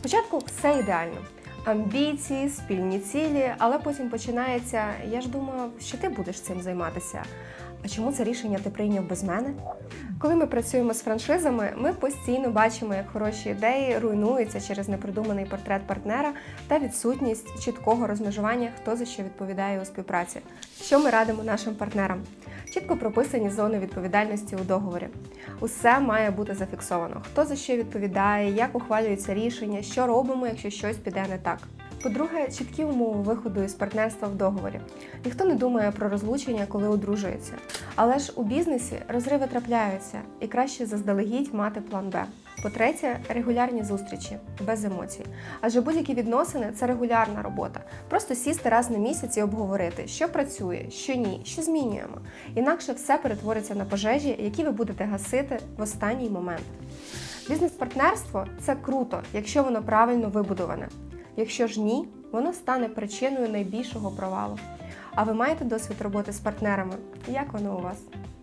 Спочатку все ідеально. Амбіції, спільні цілі, але потім починається. Я ж думав, що ти будеш цим займатися. А чому це рішення ти прийняв без мене? Коли ми працюємо з франшизами, ми постійно бачимо, як хороші ідеї руйнуються через непродуманий портрет партнера та відсутність чіткого розмежування, хто за що відповідає у співпраці. Що ми радимо нашим партнерам? Чітко прописані зони відповідальності у договорі. Усе має бути зафіксовано: хто за що відповідає, як ухвалюється рішення, що робимо, якщо щось піде не так. По-друге, чіткі умови виходу із партнерства в договорі. Ніхто не думає про розлучення, коли одружується. Але ж у бізнесі розриви трапляються, і краще заздалегідь мати план Б. По-третє, регулярні зустрічі без емоцій. Адже будь-які відносини це регулярна робота. Просто сісти раз на місяць і обговорити, що працює, що ні, що змінюємо. Інакше все перетвориться на пожежі, які ви будете гасити в останній момент. Бізнес-партнерство це круто, якщо воно правильно вибудоване. Якщо ж ні, воно стане причиною найбільшого провалу. А ви маєте досвід роботи з партнерами? Як воно у вас?